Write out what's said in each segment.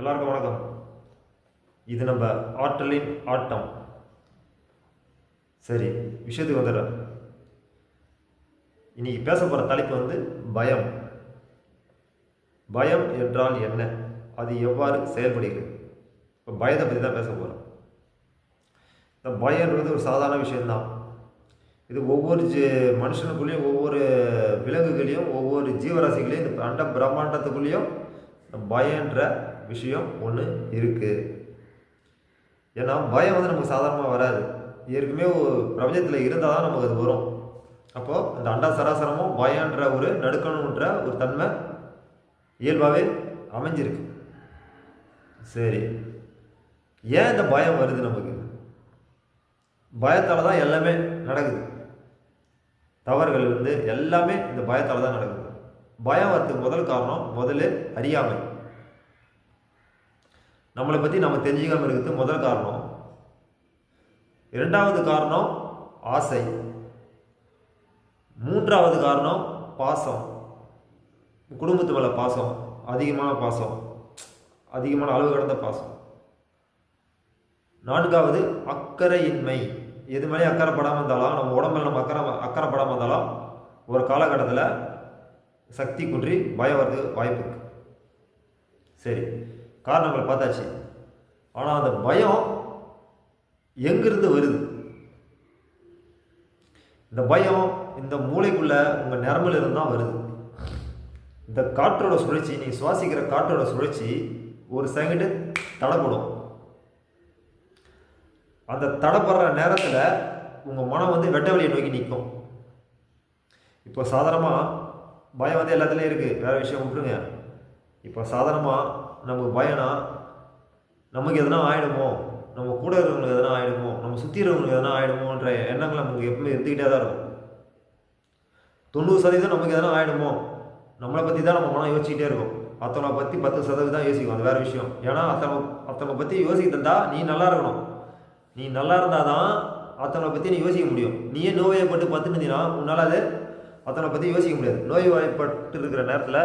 எல்லாருக்கும் வணக்கம். இது நம்ம ஆற்றலின் ஆட்டம். சரி விஷயத்துக்கு வந்துடுறேன். இன்னைக்கு பேச போகிற தலைப்பு வந்து பயம். பயம் என்றால் என்ன? அது எவ்வாறு செயல்படுகிறது? இப்போ பயத்தை பற்றி தான் பேச போகிறோம் இந்த பயம்ன்றது ஒரு சாதாரண விஷயந்தான் இது ஒவ்வொரு ஜி மனுஷனுக்குள்ளேயும் ஒவ்வொரு விலங்குகளையும் ஒவ்வொரு ஜீவராசிகளையும் இந்த அண்ட பிரம்மாண்டத்துக்குள்ளேயும் இந்த பயன்ற விஷயம் ஒன்று இருக்குது ஏன்னா பயம் வந்து நமக்கு சாதாரணமாக வராது. ஏற்கனவே ஒரு பிரபஞ்சத்தில் இருந்தால் தான் நமக்கு அது வரும். அப்போது அந்த அண்டா சராசரமும் பயன்ற ஒரு நடுக்கணுன்ற ஒரு தன்மை இயல்பாகவே அமைஞ்சிருக்கு. சரி. ஏன் இந்த பயம் வருது நமக்கு? பயத்தால் தான் எல்லாமே நடக்குது. தவறுகள் வந்து எல்லாமே இந்த பயத்தால் தான் நடக்குது. பயம் வரதுக்கு முதல் காரணம் முதல்ல அறியாமை. நம்மளை பற்றி நம்ம தெரிஞ்சுக்காமல் இருக்கிறது முதல் காரணம். இரண்டாவது காரணம் ஆசை. மூன்றாவது காரணம் பாசம். குடும்பத்து மேலே பாசம் அதிகமான பாசம் அதிகமான அளவு கடந்த பாசம். நான்காவது அக்கறையின்மை. எது மேலே அக்கறைப்படாமல் இருந்தாலும் நம்ம உடம்புல நம்ம அக்கறை அக்கறைப்படாமல் இருந்தாலும் ஒரு காலகட்டத்தில் சக்தி குன்றி பயம் வர்றதுக்கு வாய்ப்பு இருக்குது சரி. காரணங்கள் பார்த்தாச்சு. ஆனால் அந்த பயம் எங்கிருந்து வருது? இந்த பயம் இந்த மூளைக்குள்ள உங்கள் நரம்பில் இருந்து தான் வருது. இந்த காற்றோட சுழற்சி நீ சுவாசிக்கிற காற்றோட சுழற்சி ஒரு செகண்டு தடைப்படும். அந்த தடைப்படுற நேரத்தில் உங்கள் மனம் வந்து வெட்ட வழியை நோக்கி நிற்கும் இப்போ சாதாரணமாக பயம் வந்து எல்லாத்துலேயும் இருக்குது வேறு விஷயம் விட்டுருங்க. இப்போ சாதாரணமாக நமக்கு பயம்னா நமக்கு எதனா ஆகிடுமோ நம்ம கூட இருக்கிறவங்களுக்கு எதனா ஆகிடுமோ நம்ம சுற்றி இருக்கிறவங்களுக்கு எதனா ஆகிடுமோன்ற எண்ணங்கள் நமக்கு எப்பவுமே இருந்துக்கிட்டே தான் இருக்கும். தொண்ணூறு சதவீதம் நமக்கு எதனா ஆகிடுமோ நம்மளை பற்றி தான் நம்ம மனம் யோசிச்சுக்கிட்டே இருக்கும். மற்றவங்களை பற்றி பத்து சதவீதம் தான் யோசிக்கும். அது வேறு விஷயம். ஏன்னா அத்தனை அத்தனை பற்றி யோசிக்க நீ நல்லா இருக்கணும். நீ நல்லா இருந்தால் தான் அத்தனை பற்றி நீ யோசிக்க முடியும். நீயே நோயைப்பட்டு பத்துன்னு இருந்தீங்கன்னா உன்னால் அது அத்தனை பற்றி யோசிக்க முடியாது. நோய் வாய்ப்பட்டு இருக்கிற நேரத்தில்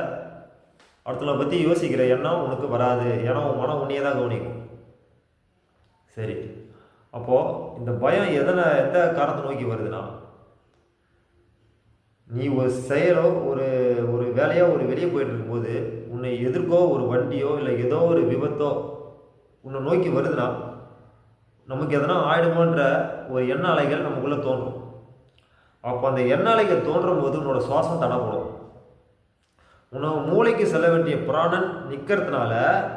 அடுத்தவங்களை பற்றி யோசிக்கிற எண்ணம் உனக்கு வராது. ஏன்னா உன் மனம் உன்னையே தான் கவனிக்கும். சரி. அப்போது இந்த பயம் எதனை எந்த காரணத்தை நோக்கி வருதுன்னா நீ ஒரு செயலோ ஒரு ஒரு வேலையோ ஒரு வெளியே போயிட்டு இருக்கும்போது உன்னை எதிர்க்கோ ஒரு வண்டியோ இல்லை ஏதோ ஒரு விபத்தோ உன்னை நோக்கி வருதுன்னா நமக்கு எதனா ஆயிடுமோன்ற ஒரு எண்ண அலைகள் நமக்குள்ளே தோன்றும். அப்போ அந்த எண்ண அலைகள் தோன்றும் போது உன்னோட சுவாசம் தடப்படும் உணவு மூளைக்கு செல்ல வேண்டிய புராணன் நிற்கிறதுனால